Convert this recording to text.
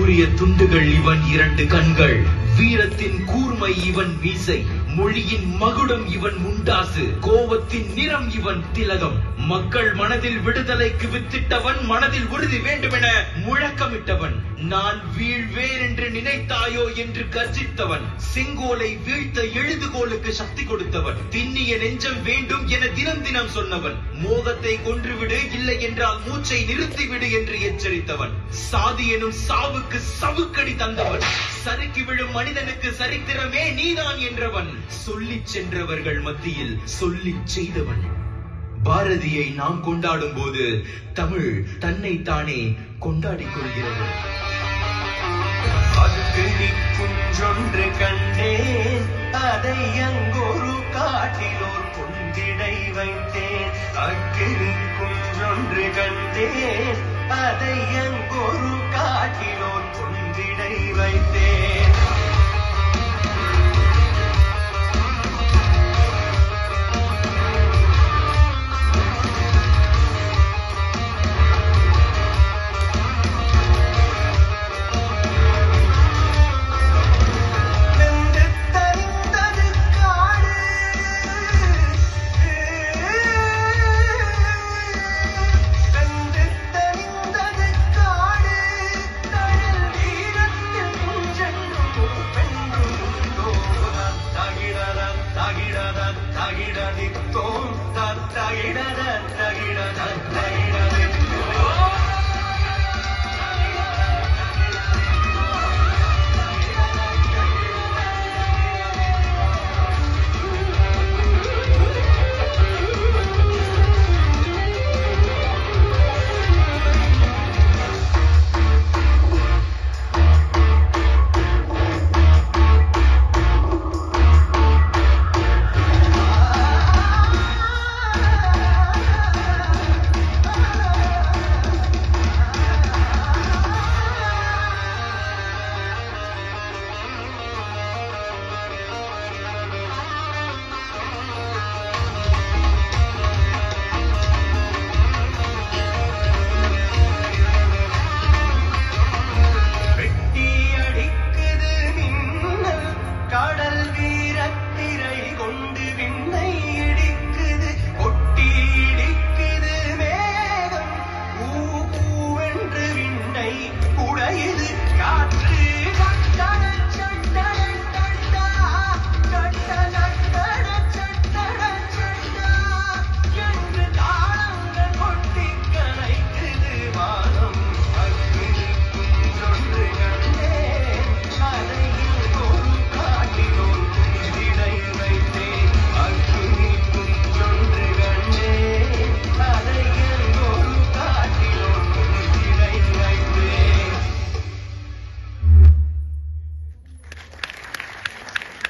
சூரிய துண்டுகள் இவன் இரண்டு கண்கள். வீரத்தின் கூர்மை இவன் மீசை மொழியின் மகுடம் இவன் முண்டாசு கோபத்தின் நிறம் இவன் திலகம். மக்கள் மனதில் விடுதலைக்கு வித்திட்டவன் மனதில் உறுதி வேண்டுமென முழக்கமிட்டவன். நான் வீழ்வேன் என்று நினைத்தாயோ என்று கர்ஜித்தவன். செங்கோலை வீழ்த்த எழுதுகோலுக்கு சக்தி கொடுத்தவன். திண்ணிய நெஞ்சம் வேண்டும் என தினம் தினம் சொன்னவன். மோகத்தை கொன்றுவிடு இல்லை என்றால் மூச்சை நிறுத்திவிடு என்று எச்சரித்தவன். சாதி எனும் சாவுக்கு சவுக்கடி தந்தவன். சறுக்கி விழும் மனிதனுக்கு சரித்திரமே நீதான் என்றவன். சொல்லிச் சென்றவர்கள் மத்தியில் சொல்லிச் செய்தவன். பாரதியை நாம் கொண்டாடும் போது தமிழ் தன்னை தானே கொண்டாடிக் கொள்கிறது. குன்றொன்று கண்டேன். அதை அங்கொரு காட்டிலோர் கொண்டிடை வைத்தேன். அக்கினி குன்றொன்று கண்டேன். அதை எங்கொரு காட்டிலோன் கொன்றிடை வைத்தேன். தகிட தகிட தகிட